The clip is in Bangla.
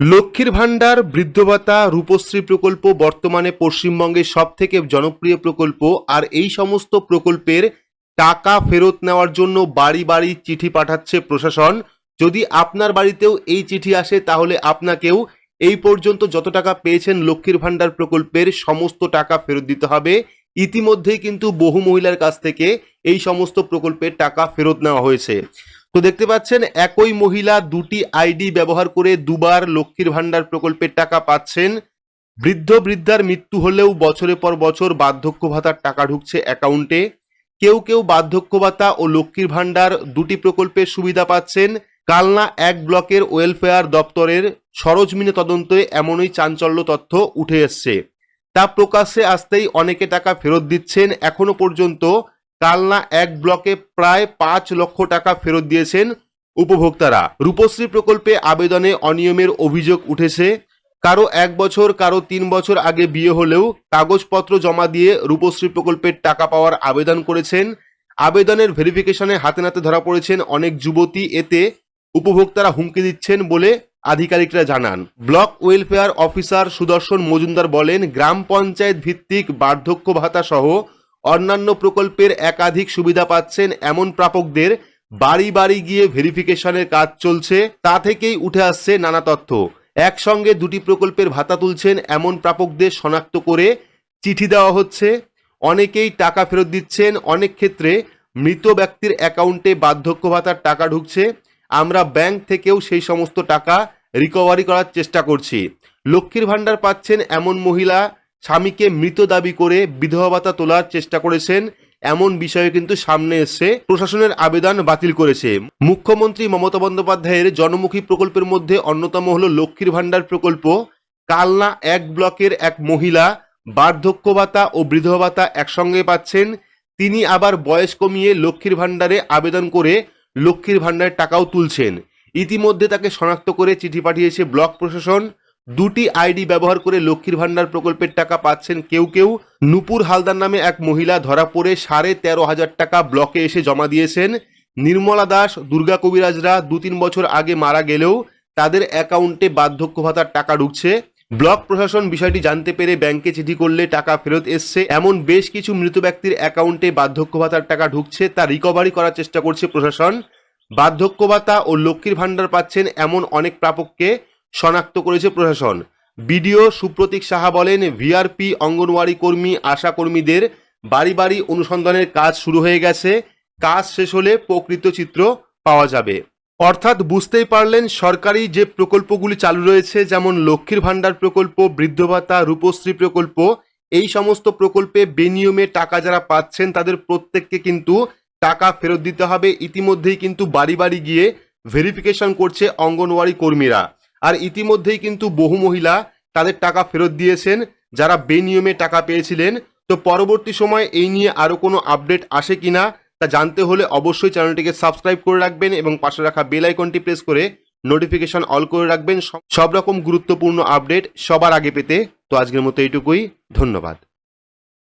লক্ষ্মীর ভাণ্ডার বৃদ্ধ ভাতা রূপশ্রী প্রকল্প বর্তমানে পশ্চিমবঙ্গের সব থেকে জনপ্রিয় প্রকল্প আর এই সমস্ত প্রকল্পের টাকা ফেরত নেওয়ার জন্য বাড়ি বাড়ি চিঠি পাঠাচ্ছে প্রশাসন। যদি আপনার বাড়িতেও এই চিঠি আসে তাহলে আপনাকেও এই পর্যন্ত যত টাকা পেয়েছেন লক্ষ্মীর ভাণ্ডার প্রকল্পের সমস্ত টাকা ফেরত দিতে হবে। ইতিমধ্যেই কিন্তু বহু মহিলার কাছ থেকে এই সমস্ত প্রকল্পের টাকা ফেরত নেওয়া হয়েছে। তো দেখতে পাচ্ছেন, একই মহিলা দুটি আইডি ব্যবহার করে দুবার লক্ষ্মীর ভাণ্ডার প্রকল্পের টাকা পাচ্ছেন। বৃদ্ধ বৃদ্ধার মৃত্যু হলেও বছরের পর বছর বার্ধক্য ভাতার টাকা ঢুকছে অ্যাকাউন্টে। কেউ কেউ বার্ধক্য ভাতা ও লক্ষ্মীর ভাণ্ডার দুটি প্রকল্পের সুবিধা পাচ্ছেন। কালনা এক ব্লকের ওয়েলফেয়ার দপ্তরের সরজমিনে তদন্তে এমনই চাঞ্চল্য তথ্য উঠে এসছে। তা প্রকাশ্যে আসতেই অনেকে টাকা ফেরত দিচ্ছেন। এখনও পর্যন্ত কালনা এক ব্লকে প্রায় পাঁচ লক্ষ টাকা ফেরত দিয়েছেন উপভোক্তারা। রূপশ্রী প্রকল্পে আবেদনে অনিয়মের অভিযোগ উঠেছে। কারও এক বছর, কারও তিন বছর আগে বিয়ে হলেও কাগজপত্র জমা দিয়ে রূপশ্রী প্রকল্পের টাকা পাওয়ার আবেদন করেছেন। আবেদনের ভেরিফিকেশনে হাতে নাতে ধরা পড়েছেন অনেক যুবতী। এতে উপভোক্তারা হুমকি দিচ্ছেন বলে আধিকারিকরা জানান। Block welfare officer Sudarshan Majumdar বলেন, গ্রাম পঞ্চায়েত ভিত্তিক বার্ধক্য ভাতা সহ অন্যান্য প্রকল্পের একাধিক সুবিধা পাচ্ছেন এমন প্রাপকদের বাড়ি বাড়ি গিয়ে ভেরিফিকেশনের কাজ চলছে, তা থেকেই উঠে আসছে নানা তথ্য। একসঙ্গে দুটি প্রকল্পের ভাতা তুলছেন এমন প্রাপকদের শনাক্ত করে চিঠি দেওয়া হচ্ছে। অনেকেই টাকা ফেরত দিচ্ছেন, অনেক ক্ষেত্রে মৃত ব্যক্তির অ্যাকাউন্টে বার্ধক্য ভাতার টাকা ঢুকছে। আমরা ব্যাংক থেকেও সেই সমস্ত টাকা রিকভারি করার চেষ্টা করছি। লক্ষ্মীর ভাণ্ডার পাচ্ছেন এমন মহিলা স্বামীকে মৃত দাবি করে বিধবা ভাতা তোলার চেষ্টা করেছেন, এমন বিষয়ে কিন্তু সামনে এসে প্রশাসনের আবেদন বাতিল করেছে। মুখ্যমন্ত্রী মমতা বন্দ্যোপাধ্যায়ের জনমুখী প্রকল্পের মধ্যে অন্যতম হলো লক্ষ্মীর ভাণ্ডার প্রকল্প। কালনা এক ব্লকের এক মহিলা বার্ধক্য ভাতা ও বৃদ্ধ ভাতা একসঙ্গে পাচ্ছেন। তিনি আবার বয়স কমিয়ে লক্ষ্মীর ভাণ্ডারে আবেদন করে লক্ষ্মীর ভাণ্ডারের টাকাও তুলছেন। ইতিমধ্যে তাকে শনাক্ত করে চিঠি পাঠিয়েছে ব্লক প্রশাসন। দুটি আইডি ব্যবহার করে লক্ষ্মীর ভাণ্ডার প্রকল্পের টাকা পাচ্ছেন কেউ কেউ। নুপুর হালদার নামে এক মহিলা ধরা পড়ে সাড়ে তেরো হাজার টাকা ব্লকে এসে জমা দিয়েছেন। নির্মলা দাস, দুর্গা কবিরাজরা দু তিন বছর আগে মারা গেলেও তাদের অ্যাকাউন্টে বার্ধক্য ভাতার টাকা ঢুকছে। ব্লক প্রশাসন বিষয়টি জানতে পেরে ব্যাংকে চিঠি করলে টাকা ফেরত এসছে। এমন বেশ কিছু মৃত ব্যক্তির অ্যাকাউন্টে বার্ধক্য ভাতার টাকা ঢুকছে, তা রিকভারি করার চেষ্টা করছে প্রশাসন। বার্ধক্য ভাতা ও লক্ষ্মীর ভাণ্ডার পাচ্ছেন এমন অনেক প্রাপককে। শনাক্ত করেছে প্রশাসন। বিডিও সুপ্রতীক সাহা বলেন, ভিআরপি অঙ্গনওয়াড়ি কর্মী, আশা কর্মীদের বাড়ি বাড়ি অনুসন্ধানের কাজ শুরু হয়ে গেছে। কাজ শেষ হলে প্রকৃত চিত্র পাওয়া যাবে। অর্থাৎ বুঝতেই পারলেন, সরকারি যে প্রকল্পগুলি চালু রয়েছে, যেমন লক্ষ্মীর ভাণ্ডার প্রকল্প, বৃদ্ধ ভাতা, রূপশ্রী প্রকল্প, এই সমস্ত প্রকল্পে বেনিয়মে টাকা যারা পাচ্ছেন, তাদের প্রত্যেককে কিন্তু টাকা ফেরত দিতে হবে। ইতিমধ্যেই কিন্তু বাড়ি বাড়ি গিয়ে ভেরিফিকেশন করছে অঙ্গনওয়াড়ি কর্মীরা। আর ইতিমধ্যেই কিন্তু বহু মহিলা তাদের টাকা ফেরত দিয়েছেন, যারা বেনিয়মে টাকা পেয়েছিলেন। তো পরবর্তী সময় এই নিয়ে আরও কোনো আপডেট আসে কি না তা জানতে হলে অবশ্যই চ্যানেলটিকে সাবস্ক্রাইব করে রাখবেন এবং পাশে রাখা বেল আইকনটি প্রেস করে নোটিফিকেশন অল করে রাখবেন। সব- রকম গুরুত্বপূর্ণ আপডেট সবার আগে পেতে। তো আজকের মতো এইটুকুই। ধন্যবাদ।